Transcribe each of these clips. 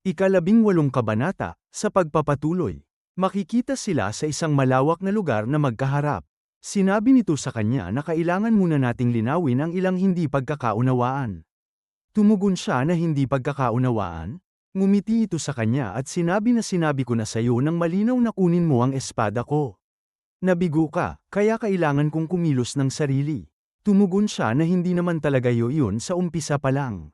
Ikalabing walong kabanata, sa pagpapatuloy. Makikita sila sa isang malawak na lugar na magkaharap. Sinabi nito sa kanya na kailangan muna nating linawin ang ilang hindi pagkakaunawaan. Tumugon siya na hindi pagkakaunawaan. Ngumiti ito sa kanya at sinabi na sinabi ko na sayo nang malinaw na kunin mo ang espada ko. Nabigo ka, kaya kailangan kong kumilos ng sarili. Tumugon siya na hindi naman talaga yun sa umpisa pa lang.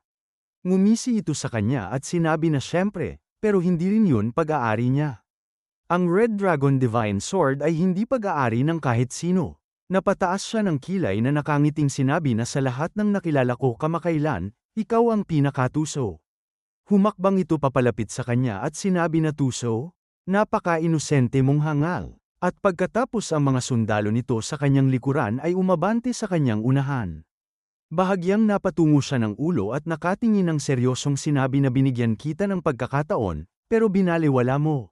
Ngumisi ito sa kanya at sinabi na syempre, pero hindi rin yun pag-aari niya. Ang Red Dragon Divine Sword ay hindi pag-aari ng kahit sino. Napataas siya ng kilay na nakangiting sinabi na sa lahat ng nakilala ko kamakailan, ikaw ang pinakatuso. Humakbang ito papalapit sa kanya at sinabi na tuso, napaka-inosente mong hangal. At pagkatapos ang mga sundalo nito sa kanyang likuran ay umabante sa kanyang unahan. Bahagyang napatungo siya ng ulo at nakatingin ng seryosong sinabi na binigyan kita ng pagkakataon, pero binaliwala mo.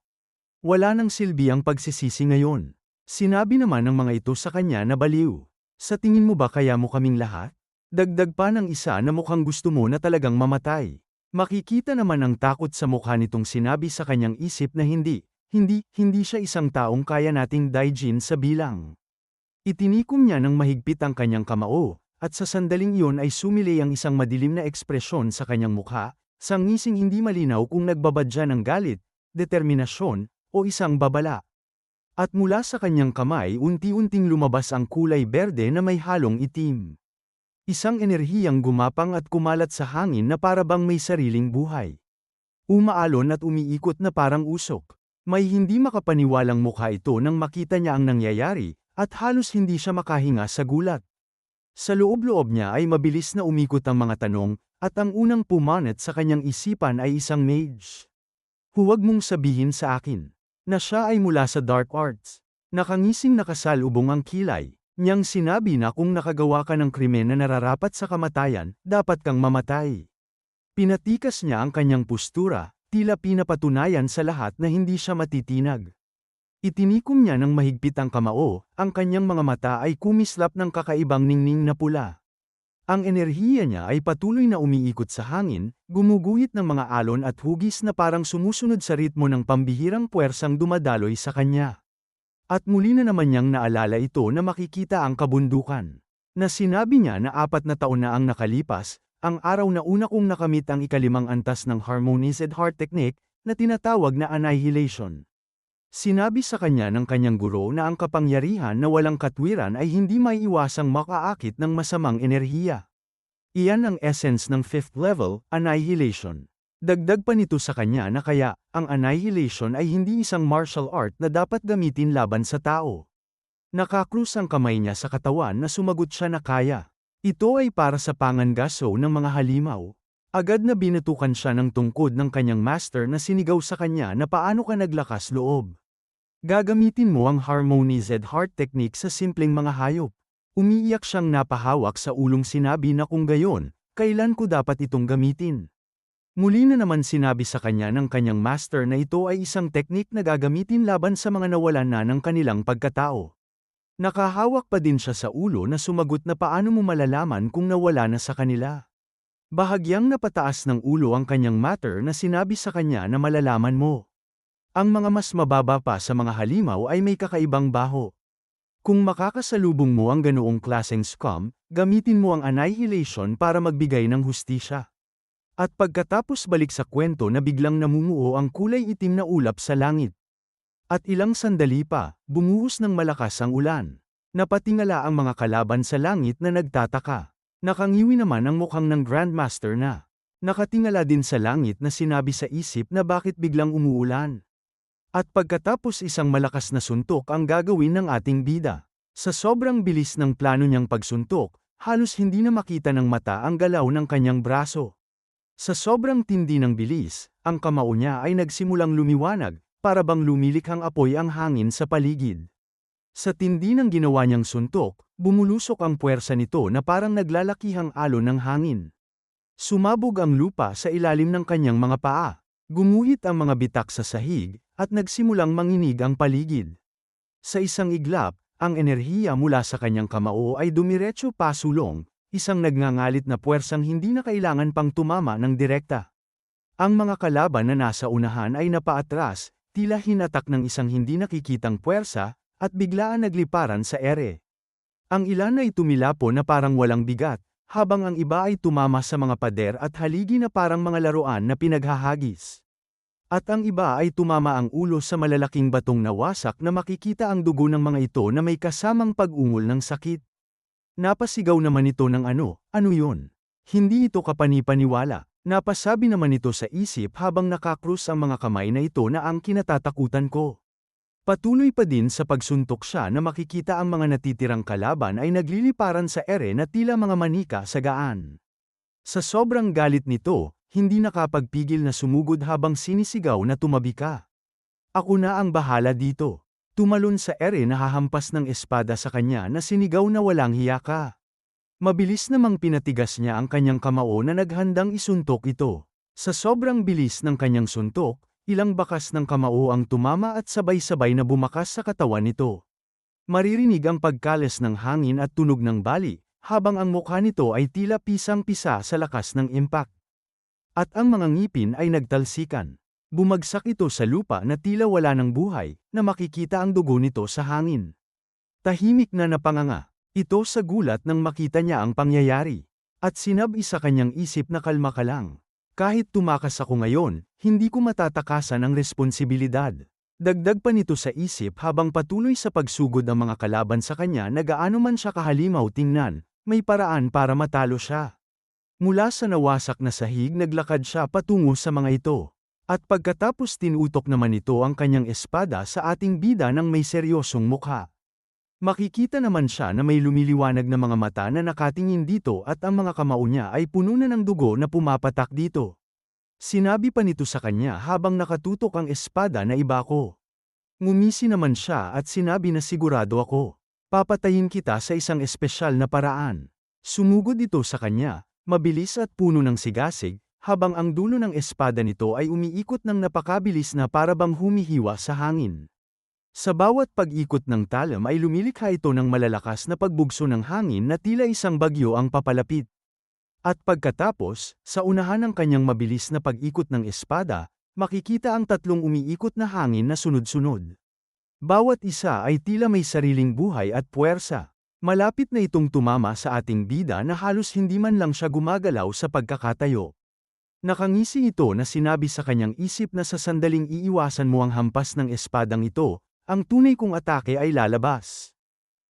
Wala nang silbi ang pagsisisi ngayon. Sinabi naman ng mga ito sa kanya na baliw. Sa tingin mo ba kaya mo kaming lahat? Dagdag pa ng isa na mukhang gusto mo na talagang mamatay. Makikita naman ang takot sa mukha nitong sinabi sa kanyang isip na hindi, hindi, hindi siya isang taong kaya nating daijin sa bilang. Itinikom niya ng mahigpit ang kanyang kamao, at sa sandaling iyon ay sumili ang isang madilim na ekspresyon sa kanyang mukha, sangising hindi malinaw kung nagbabadya ng galit, determinasyon, o isang babala. At mula sa kanyang kamay unti-unting lumabas ang kulay berde na may halong itim. Isang enerhiyang gumapang at kumalat sa hangin na parabang may sariling buhay. Umaalon at umiikot na parang usok. May hindi makapaniwalang mukha ito nang makita niya ang nangyayari, at halos hindi siya makahinga sa gulat. Sa loob-loob niya ay mabilis na umikot ang mga tanong, at ang unang pumanet sa kanyang isipan ay isang mage. Huwag mong sabihin sa akin na siya ay mula sa dark arts. Nakangising nakasalubong ang kilay, niyang sinabi na kung nakagawa ka ng krimen na nararapat sa kamatayan, dapat kang mamatay. Pinatikas niya ang kanyang postura, tila pinapatunayan sa lahat na hindi siya matitinag. Itinikom niya ng mahigpit ang kamao, ang kanyang mga mata ay kumislap ng kakaibang ningning na pula. Ang enerhiya niya ay patuloy na umiikot sa hangin, gumuguhit ng mga alon at hugis na parang sumusunod sa ritmo ng pambihirang puwersang dumadaloy sa kanya. At muli na naman niyang naalala ito na makikita ang kabundukan. Na sinabi niya na apat na taon na ang nakalipas, ang araw na una kong nakamit ang ikalimang antas ng Harmonized Heart Technique, na tinatawag na Annihilation. Sinabi sa kanya ng kanyang guro na ang kapangyarihan na walang katwiran ay hindi may iwasang makaakit ng masamang enerhiya. Iyan ang essence ng fifth level, annihilation. Dagdag pa nito sa kanya na kaya, ang annihilation ay hindi isang martial art na dapat gamitin laban sa tao. Nakakrus ang kamay niya sa katawan na sumagot siya na kaya. Ito ay para sa pangangaso ng mga halimaw. Agad na binatukan siya ng tungkod ng kanyang master na sinigaw sa kanya na paano ka naglakas loob. Gagamitin mo ang Harmonized Heart Technique sa simpleng mga hayop. Umiiyak siyang napahawak sa ulong sinabi na kung gayon, kailan ko dapat itong gamitin. Muli na naman sinabi sa kanya ng kanyang master na ito ay isang teknik na gagamitin laban sa mga nawalan na ng kanilang pagkatao. Nakahawak pa din siya sa ulo na sumagot na paano mo malalaman kung nawala na sa kanila. Bahagyang napataas ng ulo ang kanyang matter na sinabi sa kanya na malalaman mo. Ang mga mas mababa pa sa mga halimaw ay may kakaibang baho. Kung makakasalubong mo ang ganoong klaseng scum, gamitin mo ang annihilation para magbigay ng hustisya. At pagkatapos balik sa kwento na biglang namumuo ang kulay itim na ulap sa langit. At ilang sandali pa, bumuhos ng malakas ang ulan. Napatingala ang mga kalaban sa langit na nagtataka. Nakangiwi naman ang mukhang ng Grandmaster na. Nakatingala din sa langit na sinabi sa isip na bakit biglang umuulan. At pagkatapos isang malakas na suntok ang gagawin ng ating bida. Sa sobrang bilis ng plano niyang pagsuntok, halos hindi na makita ng mata ang galaw ng kanyang braso. Sa sobrang tindi ng bilis, ang kamao niya ay nagsimulang lumiwanag, para bang lumilikhang apoy ang hangin sa paligid. Sa tindi ng ginawa niyang suntok, bumulusok ang puwersa nito na parang naglalakihang alon ng hangin. Sumabog ang lupa sa ilalim ng kanyang mga paa. Gumuhit ang mga bitak sa sahig, at nagsimulang manginig ang paligid. Sa isang iglap, ang enerhiya mula sa kanyang kamao ay dumiretso pasulong, isang nagngangalit na puwersang hindi na kailangan pang tumama ng direkta. Ang mga kalaban na nasa unahan ay napaatras, tila hinatak ng isang hindi nakikitang puwersa, at biglaan nagliparan sa ere. Ang ilan ay tumilapo na parang walang bigat, habang ang iba ay tumama sa mga pader at haligi na parang mga laruan na pinaghahagis. At ang iba ay tumama ang ulo sa malalaking batong nawasak na makikita ang dugo ng mga ito na may kasamang pag-ungol ng sakit. Napasigaw naman ito ng ano, ano yun? Hindi ito kapanipaniwala. Napasabi naman ito sa isip habang nakakrus ang mga kamay na ito na ang kinatatakutan ko. Patuloy pa din sa pagsuntok siya na makikita ang mga natitirang kalaban ay nagliliparan sa ere na tila mga manika sa gaan. Sa sobrang galit nito, hindi nakapagpigil na sumugod habang sinisigaw na tumabi ka. Ako na ang bahala dito. Tumalon sa ere na hahampas ng espada sa kanya na sinigaw na walang hiya ka. Mabilis namang pinatigas niya ang kanyang kamao na naghandang isuntok ito. Sa sobrang bilis ng kanyang suntok, ilang bakas ng kamao ang tumama at sabay-sabay na bumakas sa katawan nito. Maririnig ang pagkales ng hangin at tunog ng bali, habang ang mukha nito ay tila pisang-pisa sa lakas ng impact. At ang mga ngipin ay nagtalsikan. Bumagsak ito sa lupa na tila wala ng buhay, na makikita ang dugo nito sa hangin. Tahimik na napanganga, ito sa gulat nang makita niya ang pangyayari. At sinabi sa kanyang isip na kalma ka lang. Kahit tumakas ako ngayon, hindi ko matatakasan ang responsibilidad. Dagdag pa nito sa isip habang patuloy sa pagsugod ng mga kalaban sa kanya na gaano man siya kahalimaw tingnan, may paraan para matalo siya. Mula sa nawasak na sahig naglakad siya patungo sa mga ito. At pagkatapos tinutok naman ito ang kanyang espada sa ating bida ng may seryosong mukha. Makikita naman siya na may lumiliwanag na mga mata na nakatingin dito at ang mga kamao niya ay puno na ng dugo na pumapatak dito. Sinabi pa nito sa kanya habang nakatutok ang espada na iba ko. Ngumisi naman siya at sinabi na sigurado ako. Papatayin kita sa isang espesyal na paraan. Sumugod ito sa kanya, mabilis at puno ng sigasig, habang ang dulo ng espada nito ay umiikot ng napakabilis na parabang humihiwa sa hangin. Sa bawat pag-ikot ng talam ay lumilikha ito ng malalakas na pagbugso ng hangin na tila isang bagyo ang papalapit. At pagkatapos, sa unahan ng kanyang mabilis na pag-ikot ng espada, makikita ang tatlong umiikot na hangin na sunod-sunod. Bawat isa ay tila may sariling buhay at puwersa. Malapit na itong tumama sa ating bida na halos hindi man lang siya gumagalaw sa pagkakatayo. Nakangisi ito na sinabi sa kanyang isip na sa sandaling iiwasan mo ang hampas ng espadang ito, ang tunay kong atake ay lalabas.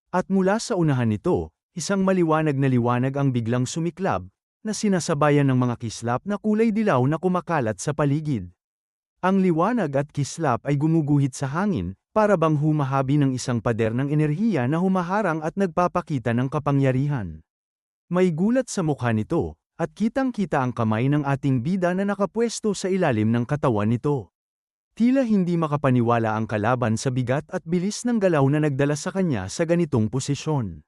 At mula sa unahan nito, isang maliwanag na liwanag ang biglang sumiklab, na sinasabayan ng mga kislap na kulay dilaw na kumakalat sa paligid. Ang liwanag at kislap ay gumuguhit sa hangin, para bang humahabi ng isang pader ng enerhiya na humaharang at nagpapakita ng kapangyarihan. May gulat sa mukha nito, at kitang-kita ang kamay ng ating bida na nakapwesto sa ilalim ng katawan nito. Tila hindi makapaniwala ang kalaban sa bigat at bilis ng galaw na nagdala sa kanya sa ganitong posisyon.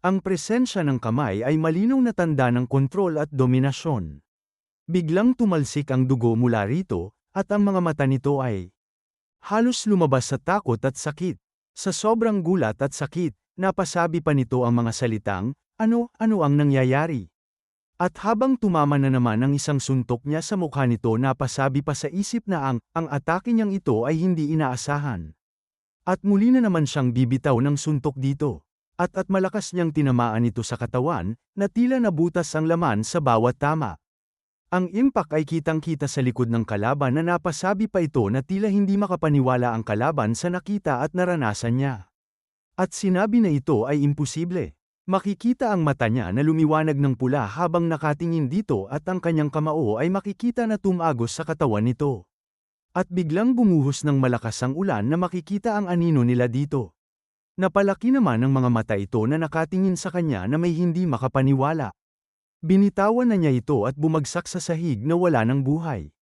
Ang presensya ng kamay ay malinaw na tanda ng kontrol at dominasyon. Biglang tumalsik ang dugo mula rito, at ang mga mata nito ay halos lumabas sa takot at sakit. Sa sobrang gulat at sakit, napasabi pa nito ang mga salitang, ano, ano ang nangyayari? At habang tumama na naman ang isang suntok niya sa mukha nito napasabi pa sa isip na ang, ang atake niyang ito ay hindi inaasahan. At muli na naman siyang bibitaw ng suntok dito. At at malakas niyang tinamaan ito sa katawan, na tila nabutas ang laman sa bawat tama. Ang impact ay kitang-kita sa likod ng kalaban na napasabi pa ito na tila hindi makapaniwala ang kalaban sa nakita at naranasan niya. At sinabi na ito ay imposible. Makikita ang mata niya na lumiwanag ng pula habang nakatingin dito at ang kanyang kamao ay makikita na tumagos sa katawan nito. At biglang bumuhos ng malakas ang ulan na makikita ang anino nila dito. Napalaki naman ang mga mata ito na nakatingin sa kanya na may hindi makapaniwala. Binitawan na niya ito at bumagsak sa sahig na wala ng buhay.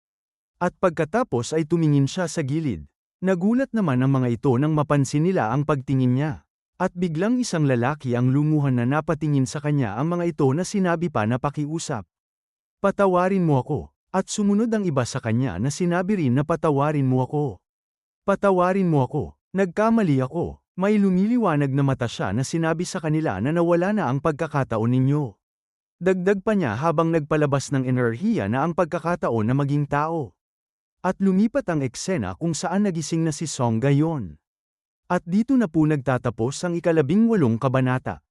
At pagkatapos ay tumingin siya sa gilid. Nagulat naman ang mga ito nang mapansin nila ang pagtingin niya. At biglang isang lalaki ang lumuhan na napatingin sa kanya ang mga ito na sinabi pa na pakiusap. Patawarin mo ako. At sumunod ang iba sa kanya na sinabi rin na patawarin mo ako. Patawarin mo ako. Nagkamali ako. May lumiliwanag na mata siya na sinabi sa kanila na nawala na ang pagkakataon ninyo. Dagdag pa niya habang nagpalabas ng enerhiya na ang pagkakataon na maging tao. At lumipat ang eksena kung saan nagising na si Song gayon. At dito na po nagtatapos ang ikalabing walong kabanata.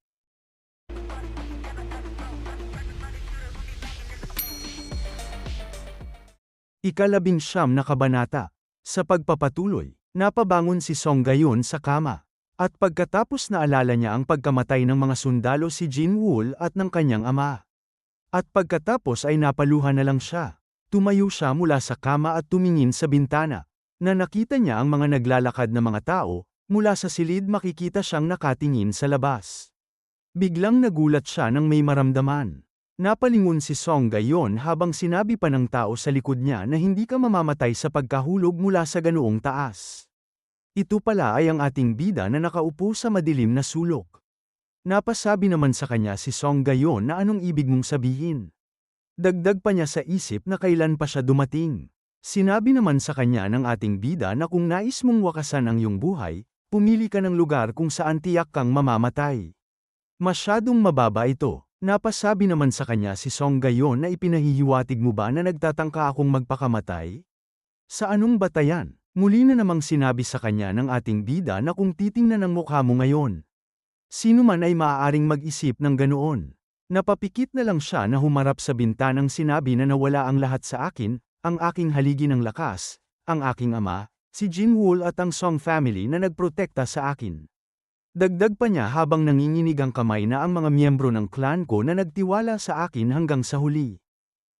Ikalabing siyam na kabanata. Sa pagpapatuloy, napabangon si Song gayon sa kama. At pagkatapos naalala niya ang pagkamatay ng mga sundalo si Jin Wool at ng kanyang ama. At pagkatapos ay napaluhan na lang siya. Tumayo siya mula sa kama at tumingin sa bintana, na nakita niya ang mga naglalakad na mga tao, mula sa silid makikita siyang nakatingin sa labas. Biglang nagulat siya nang may maramdaman. Napalingon si Song gayon habang sinabi pa ng tao sa likod niya na hindi ka mamamatay sa pagkahulog mula sa ganoong taas. Ito pala ay ang ating bida na nakaupo sa madilim na sulok. Napasabi naman sa kanya si Song gayon na anong ibig mong sabihin. Dagdag pa niya sa isip na kailan pa siya dumating. Sinabi naman sa kanya ng ating bida na kung nais mong wakasan ang iyong buhay, pumili ka ng lugar kung saan tiyak kang mamamatay. Masyadong mababa ito. Napasabi naman sa kanya si Song gayon na ipinahihiwatig mo ba na nagtatangka akong magpakamatay? Sa anong batayan? Muli na namang sinabi sa kanya ng ating bida na kung titingnan ang mukha mo ngayon. Sino man ay maaaring mag-isip ng ganoon. Napapikit na lang siya na humarap sa bintanang sinabi na nawala ang lahat sa akin, ang aking haligi ng lakas, ang aking ama, si Jin Wool at ang Song family na nagprotekta sa akin. Dagdag pa niya habang nanginginig ang kamay na ang mga miyembro ng clan ko na nagtiwala sa akin hanggang sa huli.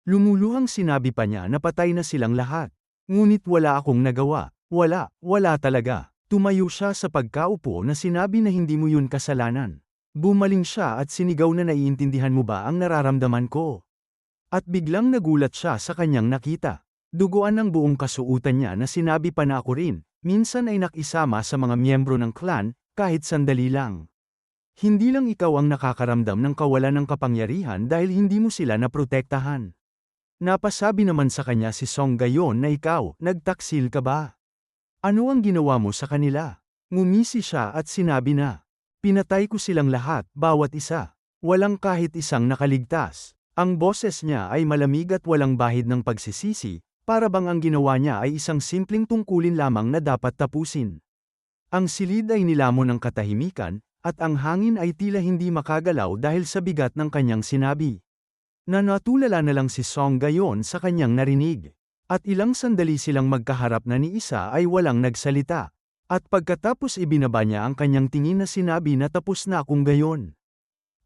Lumuluhang sinabi pa niya na patay na silang lahat. Ngunit wala akong nagawa. Wala, wala talaga. Tumayo siya sa pagkaupo na sinabi na hindi mo yun kasalanan. Bumaling siya at sinigaw na naiintindihan mo ba ang nararamdaman ko. At biglang nagulat siya sa kanyang nakita. Duguan ng buong kasuutan niya na sinabi pa na ako rin, minsan ay nakisama sa mga miyembro ng clan, kahit sandali lang. Hindi lang ikaw ang nakakaramdam ng kawalan ng kapangyarihan dahil hindi mo sila naprotektahan. Napasabi naman sa kanya si Song gayon na ikaw, nagtaksil ka ba? Ano ang ginawa mo sa kanila? Ngumisi siya at sinabi na, pinatay ko silang lahat, bawat isa. Walang kahit isang nakaligtas. Ang boses niya ay malamig at walang bahid ng pagsisisi, para bang ang ginawa niya ay isang simpleng tungkulin lamang na dapat tapusin. Ang silid ay nilamon ng katahimikan, at ang hangin ay tila hindi makagalaw dahil sa bigat ng kanyang sinabi. Nanatulala na lang si Song gayon sa kanyang narinig. At ilang sandali silang magkaharap na ni isa ay walang nagsalita. At pagkatapos ibinaba niya ang kanyang tingin na sinabi na tapos na akong gayon.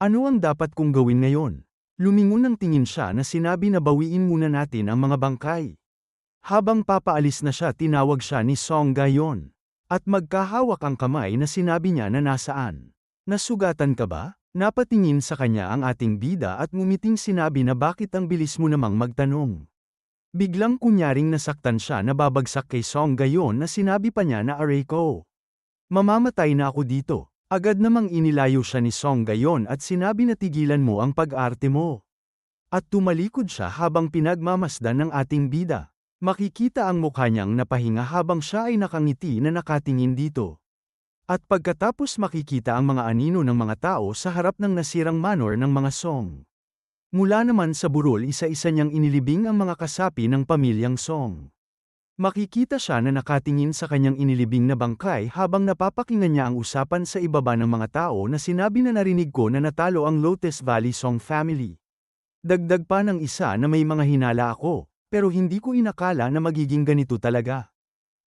Ano ang dapat kong gawin ngayon? Lumingon ng tingin siya na sinabi na bawiin muna natin ang mga bangkay. Habang papaalis na siya tinawag siya ni Song gayon. At magkahawak ang kamay na sinabi niya na nasaan. Nasugatan ka ba? Napatingin sa kanya ang ating bida at ngumiting sinabi na bakit ang bilis mo namang magtanong. Biglang kunyaring nasaktan siya na babagsak kay Song gayon na sinabi pa niya na aray ko. Mamamatay na ako dito. Agad namang inilayo siya ni Song gayon at sinabi na tigilan mo ang pag-arte mo. At tumalikod siya habang pinagmamasdan ng ating bida. Makikita ang mukha niyang napahinga habang siya ay nakangiti na nakatingin dito. At pagkatapos makikita ang mga anino ng mga tao sa harap ng nasirang manor ng mga song. Mula naman sa burol isa-isa niyang inilibing ang mga kasapi ng pamilyang song. Makikita siya na nakatingin sa kanyang inilibing na bangkay habang napapakinggan niya ang usapan sa ibaba ng mga tao na sinabi na narinig ko na natalo ang Lotus Valley Song Family. Dagdag pa ng isa na may mga hinala ako, pero hindi ko inakala na magiging ganito talaga.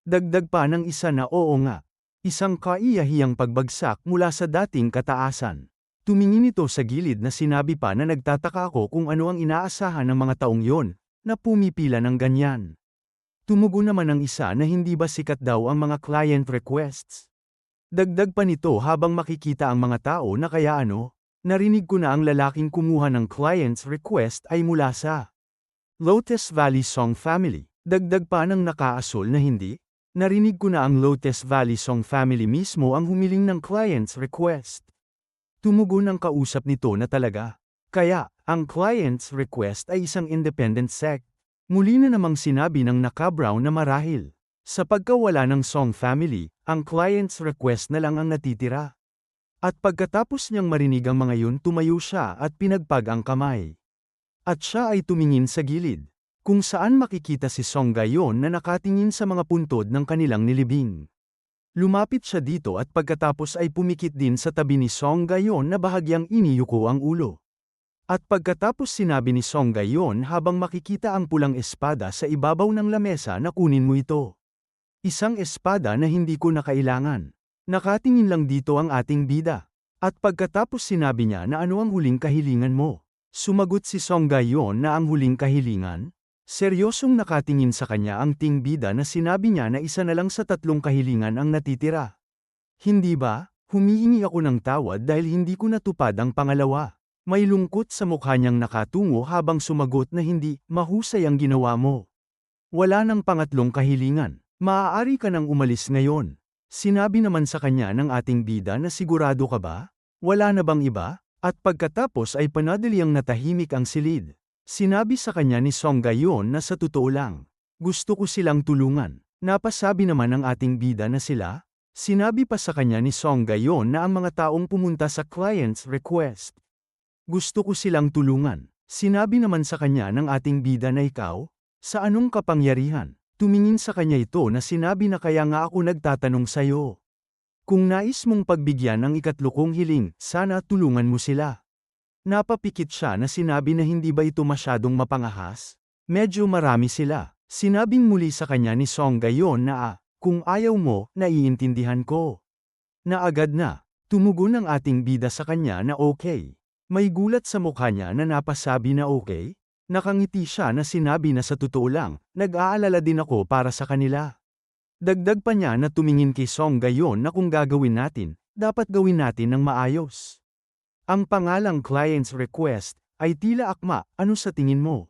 Dagdag pa ng isa na oo nga. Isang kaiyahiyang pagbagsak mula sa dating kataasan. Tumingin ito sa gilid na sinabi pa na nagtataka ako kung ano ang inaasahan ng mga taong yon, na pumipila ng ganyan. Tumugo naman ang isa na hindi ba sikat daw ang mga client requests. Dagdag pa nito habang makikita ang mga tao na kaya ano, narinig ko na ang lalaking kumuha ng client's request ay mula sa Lotus Valley Song Family. Dagdag pa ng nakaasol na hindi, narinig ko na ang Lotus Valley Song Family mismo ang humiling ng client's request. Tumugon ang kausap nito na talaga. Kaya, ang client's request ay isang independent sect. Muli na namang sinabi ng naka-brown na marahil. Sa pagkawala ng Song Family, ang client's request na lang ang natitira. At pagkatapos niyang marinig ang mga yun tumayo siya at pinagpag ang kamay. At siya ay tumingin sa gilid, kung saan makikita si Song Gayon na nakatingin sa mga puntod ng kanilang nilibing. Lumapit siya dito at pagkatapos ay pumikit din sa tabi ni Song Gayon na bahagyang iniyuko ang ulo. At pagkatapos sinabi ni Song Gayon habang makikita ang pulang espada sa ibabaw ng lamesa na kunin mo ito. Isang espada na hindi ko na kailangan. Nakatingin lang dito ang ating bida. At pagkatapos sinabi niya na ano ang huling kahilingan mo. Sumagot si Song Gayon na ang huling kahilingan. Seryosong nakatingin sa kanya ang ting bida na sinabi niya na isa na lang sa tatlong kahilingan ang natitira. Hindi ba? Humihingi ako ng tawad dahil hindi ko natupad ang pangalawa. May lungkot sa mukha niyang nakatungo habang sumagot na hindi, mahusay ang ginawa mo. Wala nang pangatlong kahilingan. Maaari ka nang umalis ngayon. Sinabi naman sa kanya ng ating bida na sigurado ka ba? Wala na bang iba? At pagkatapos ay panadaliang natahimik ang silid. Sinabi sa kanya ni Song Gayon na sa totoo lang, gusto ko silang tulungan. Napasabi naman ng ating bida na sila, sinabi pa sa kanya ni Song Gayon na ang mga taong pumunta sa client's request. Gusto ko silang tulungan. Sinabi naman sa kanya ng ating bida na ikaw, sa anong kapangyarihan? Tumingin sa kanya ito na sinabi na kaya nga ako nagtatanong sa'yo. Kung nais mong pagbigyan ng ikatlo kong hiling, sana tulungan mo sila. Napapikit siya na sinabi na hindi ba ito masyadong mapangahas? Medyo marami sila. Sinabing muli sa kanya ni Song gayon na ah, kung ayaw mo, naiintindihan ko. Na agad na, tumugon ang ating bida sa kanya na okay. May gulat sa mukha niya na napasabi na okay. Nakangiti siya na sinabi na sa totoo lang, nag-aalala din ako para sa kanila. Dagdag pa niya na tumingin kay Song gayon na kung gagawin natin, dapat gawin natin ng maayos. Ang pangalang client's request ay tila akma, ano sa tingin mo?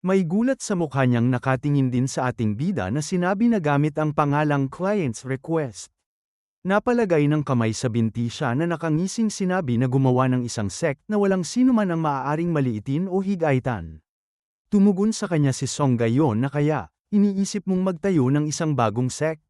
May gulat sa mukha niyang nakatingin din sa ating bida na sinabi na gamit ang pangalang client's request. Napalagay ng kamay sa binti siya na nakangising sinabi na gumawa ng isang sect na walang sino man ang maaaring maliitin o higaitan. Tumugon sa kanya si Song gayon na kaya, iniisip mong magtayo ng isang bagong sect.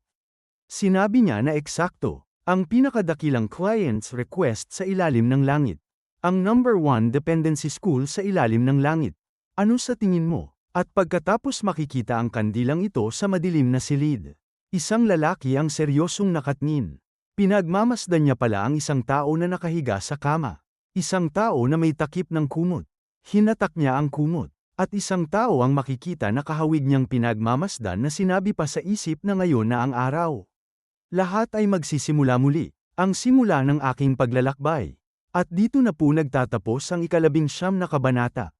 Sinabi niya na eksakto, ang pinakadakilang client's request sa ilalim ng langit. Ang number one dependency school sa ilalim ng langit. Ano sa tingin mo? At pagkatapos makikita ang kandilang ito sa madilim na silid. Isang lalaki ang seryosong nakatingin. Pinagmamasdan niya pala ang isang tao na nakahiga sa kama. Isang tao na may takip ng kumot. Hinatak niya ang kumot. At isang tao ang makikita na kahawig niyang pinagmamasdan na sinabi pa sa isip na ngayon na ang araw. Lahat ay magsisimula muli, ang simula ng aking paglalakbay. At dito na po nagtatapos ang ikalabing siyam na kabanata.